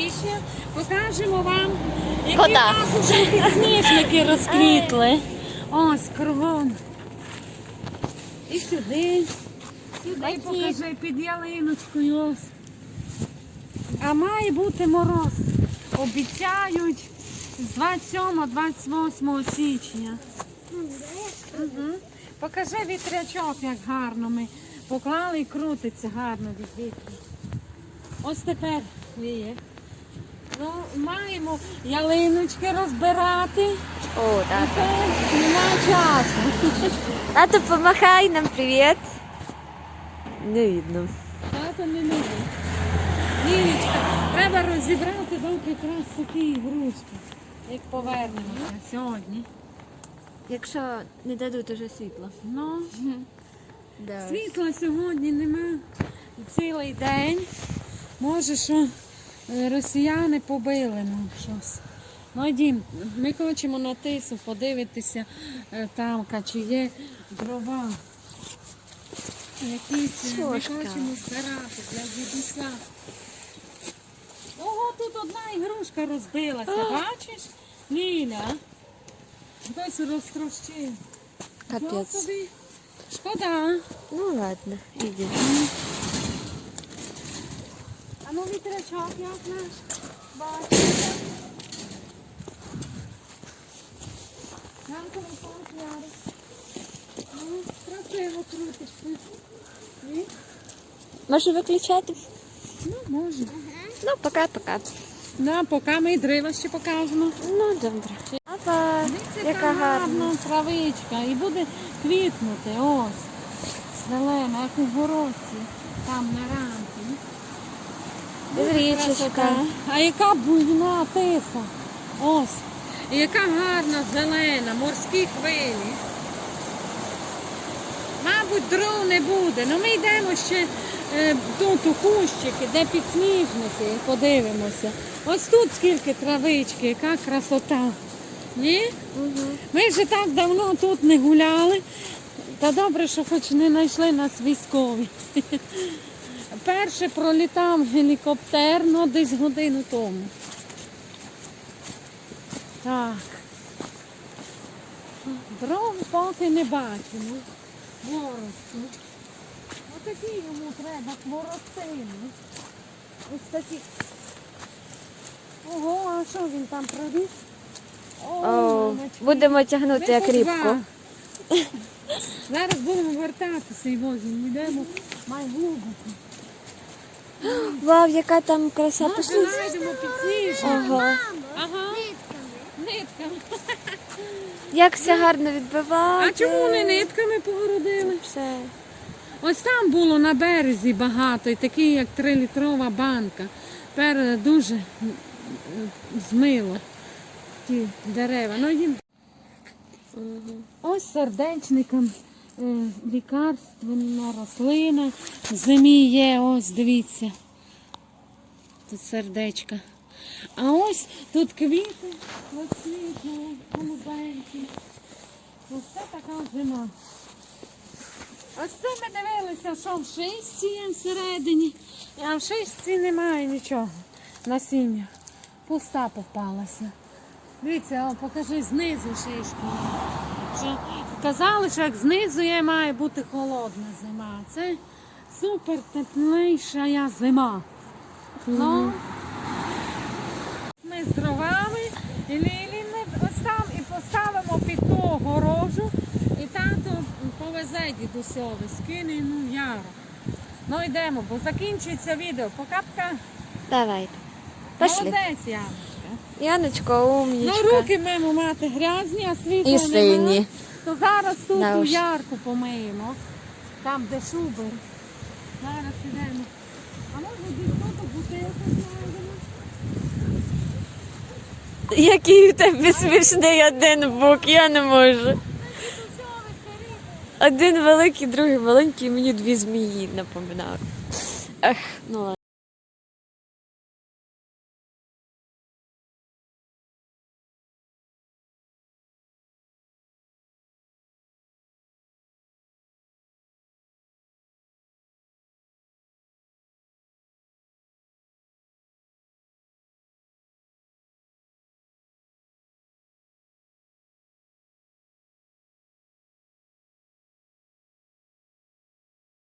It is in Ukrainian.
січня покажемо вам, які Кота. нас уже підсніжники розквітли. Ось кругом. І сюди. Сюди покажи під ялиночкою. Ось. А має бути мороз. Обіцяють з 27-28 січня. Угу. Покажи вітрячок, як гарно ми поклали і крутиться гарно від вітру. Ось тепер віє. Ну, маємо ялиночки розбирати. О, тато. це Нема часу. Тато, помахай нам привіт. Не видно. Тато не любить. Лілічка, треба розібрати доки якраз такі ігрушки, як повернемося сьогодні. Якщо не дадуть уже світло. Ну, Да. Світла сьогодні нема цілий день. Може, що росіяни побили нам щось. Ну, йдім, ми хочемо на тису подивитися е, там, чи є дрова. Якісь е, ми хочемо збирати для дідуся. Ого, тут одна ігрушка розбилася, бачиш? Ліля. Хтось розтрощив. Капець. Шкода. Ну ладно, іди. А ну вітрячок як наш? Бачите? Телефон ярик. Ну, красиво крутиться. Може виключати? Ну, може. Ну, пока-пока. Да, поки ми і дрова ще покажемо. Ну, добре. Дивіться, яка гарна. травичка. І буде квітнути. Ось. Зелена, як у городці. Там на рамці. Річечка. А яка буйна тиса. Ось. І яка гарна зелена, морські хвилі. Мабуть, дров не буде. Ну ми йдемо ще е, тут у кущики, де підсніжники, подивимося. Ось тут скільки травички, яка красота. Ні? Угу. Ми вже так давно тут не гуляли. Та добре, що хоч не знайшли нас військові. Перше пролітав гелікоптер, ну десь годину тому. Так. Дров поки не бачимо. Хворосту. Отакі йому треба хворостини. Ось такі. Ого, а що він там провіз? О, будемо тягнути Ми як по рібку. Зараз будемо вертатися і возимо. Йдемо май глибоко. Вау, яка там краса підсніжник. Ага. Ага. Нитками. Як все гарно відбивати. А чому не нитками погородили? Все. Ось там було на березі багато, і такі, як трилітрова банка. Тепер дуже м, м, змило ті дерева. Ну, їм. Ось сердечникам е, лікарственна рослина. В зимі є, ось дивіться. Тут сердечка. А ось тут квіти, розквітнули, голубенькі. Ось це така зима. Ось це ми дивилися, що в шишці є всередині, а в шишці немає нічого. Насіння. Пуста попалася. Дивіться, покажи знизу шишку. Казали, що як знизу є, має бути холодна зима. Це супер тепліша зима. Ну, ми з дровами і Лілі ми і поставимо під ту огорожу, і тато повезе дідусьові, скине ну яру. Ну йдемо, бо закінчується відео. Пока-пока. Давайте. Пошли. Молодець, Яночка. Яночко, Ну, руки маємо мати грязні, а світло І сині. То зараз тут Да у уж. ярку помиємо. Там, де шубер. Зараз ідемо. А може дійсно бутилку знайдемо? Який у тебе смішний один бок, я не можу. Один великий, другий маленький, мені дві змії напоминають. Ех, ну ладно.